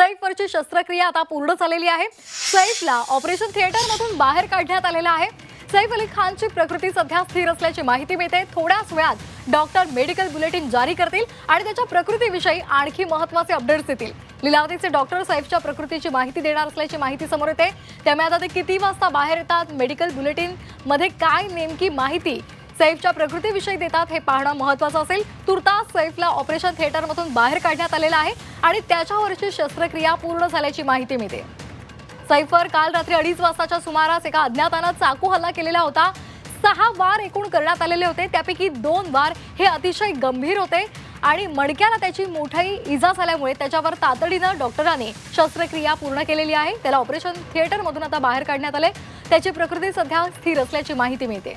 सैफवरची शस्त्रक्रिया आता पूर्ण झालेली आहे. सैफला ऑपरेशन थिएटरमधून बाहेर काढण्यात आलेलं आहे. सैफ अली खानची प्रकृती सध्या स्थिर असल्याची माहिती मिळते. थोड्याच वेळात डॉक्टर मेडिकल बुलेटिन जारी करतील आणि त्याच्या प्रकृतीविषयी आणखी महत्त्वाचे अपडेट्स देतील. लिलावतीचे डॉक्टर सैफच्या प्रकृतीची माहिती देणार असल्याची माहिती समोर येते. त्यामुळे आता ते किती वाजता बाहेर येतात? मेडिकल बुलेटिनमध्ये काय नेमकी माहिती सैफच्या प्रकृतीविषयी देतात हे पाहणं महत्वाचं असेल. तुर्तास सैफला ऑपरेशन थिएटरमधून बाहेर काढण्यात आलेलं आहे आणि त्याच्यावरची शस्त्रक्रिया पूर्ण झाल्याची माहिती मिळते. सैफवर काल रात्री अडीच वाजताच्या सुमारास एका अज्ञातानं चाकू हल्ला केलेला होता. सहा वार एकूण करण्यात आलेले होते. त्यापैकी दोन वार हे अतिशय गंभीर होते आणि मणक्याला त्याची मोठी इजा झाल्यामुळे त्याच्यावर तातडीनं डॉक्टरांनी शस्त्रक्रिया पूर्ण केलेली आहे. त्याला ऑपरेशन थिएटरमधून आता बाहेर काढण्यात आले त्याची प्रकृती सध्या स्थिर असल्याची माहिती मिळते.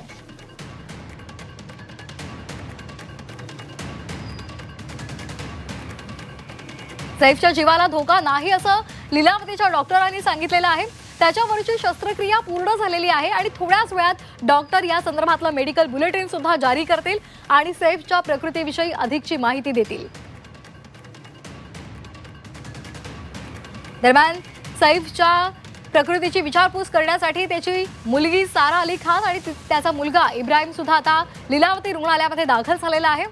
सैफच्या जीवाला धोका नाही असं लिलावतीच्या डॉक्टरांनी सांगितलेलं आहे. त्याच्यावरची शस्त्रक्रिया पूर्ण झालेली आहे आणि थोड्याच वेळात डॉक्टर या संदर्भातलं मेडिकल बुलेटिन सुद्धा जारी करतील आणि सैफच्या प्रकृतीविषयी अधिकची माहिती देतील. दरम्यान सैफच्या प्रकृतीची विचारपूस करण्यासाठी त्याची मुलगी सारा अली खान आणि त्याचा मुलगा इब्राहिम सुद्धा आता लिलावती रुग्णालयामध्ये दाखल झालेला आहे.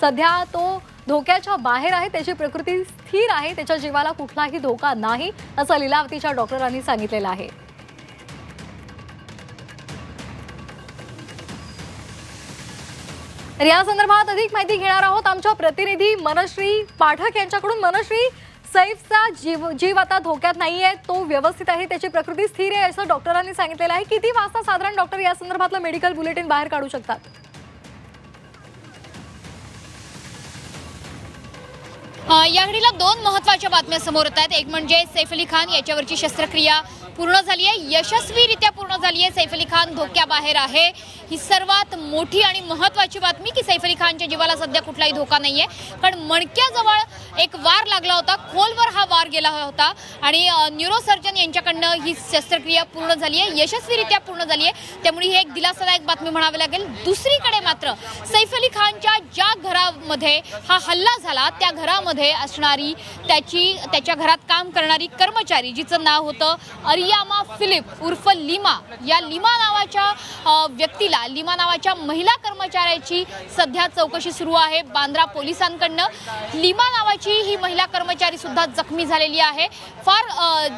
सध्या तो धोक्याच्या बाहेर आहे त्याची प्रकृती स्थिर आहे त्याच्या जीवाला कुठलाही धोका नाही असं लिलावतीच्या डॉक्टरांनी सांगितलेलं आहे. तर या संदर्भात अधिक माहिती घेणार आहोत आमच्या प्रतिनिधी मनश्री पाठक यांच्याकडून. मनश्री सैफचा जीव जीव आता धोक्यात नाही आहे तो व्यवस्थित आहे त्याची प्रकृती स्थिर आहे असं डॉक्टरांनी सांगितलेलं आहे. किती वाजता साधारण डॉक्टर या संदर्भातलं मेडिकल बुलेटिन बाहेर काढू शकतात? या घडीला दोन महत्त्वाच्या बातम्या समोर येत आहेत. एक म्हणजे सैफ अली खान याच्यावरची शस्त्रक्रिया पूर्ण झाली आहे. यशस्वीरित्या पूर्ण झाली आहे. सैफ अली खान धोक्याबाहेर आहे. ही सर्वात मोठी आणि महत्वाची बातमी की सैफ अली खानच्या जीवाला सध्या कुठलाही धोका नाही आहे कारण मणक्याजवळ एक वार लागला होता. खोलवर हा वार गेला होता. आणि न्यूरोसर्जन यांच्याकडनं ही शस्त्रक्रिया पूर्ण झाली आहे. यशस्वीरित्या पूर्ण झाली आहे. त्यामुळे ही एक दिलासादायक बातमी म्हणावी लागेल. दुसरीकडे मात्र सैफ अली खानच्या ज्या घरामध्ये हा हल्ला झाला त्या घरामध्ये असणारी त्याची त्याच्या घरात काम करणारी कर्मचारी जिचं नाव होतं अरियामा फिलिप उर्फ लिमा. या लिमा नावाच्या व्यक्तीला लिमा नावाच्या महिला कर्मचाऱ्याची सध्या चौकशी सुरू आहे बांद्रा पोलिसांकडनं. लिमा नावाची ही महिला कर्मचारी सुद्धा जखमी झालेली आहे. फार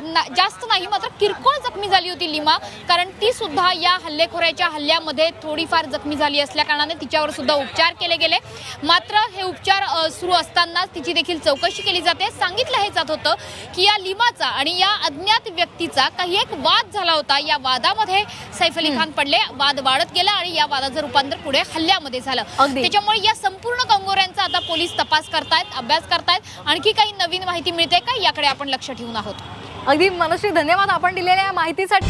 ना- जास्त नाही मात्र किरकोळ जखमी झाली होती लिमा कारण ती सुद्धा या हल्लेखोऱ्याच्या हल्ल्यामध्ये थोडीफार जखमी झाली असल्या कारणाने तिच्यावर सुद्धा उपचार केले गेले. मात्र हे उपचार सुरू असतानाच तिची देखील चौकशी केली जाते. सांगितलं हे जात होतं की या लिमाचा आणि या अज्ञात व्यक्तीचा काही एक वाद झाला होता. या वादामध्ये सैफ अली खान पडले. वाद वाढत गेला आणि या वादाचं रूपांतर पुढे हल्ल्यामध्ये झालं. त्याच्यामुळे या संपूर्ण कंगोऱ्यांचा आता पोलीस तपास करतायत अभ्यास करतायत. आणखी काही नवीन माहिती मिळते का? याकडे आपण लक्ष ठेवून आहोत. अगदी मनश्री धन्यवाद आपण दिलेल्या या माहितीसाठी.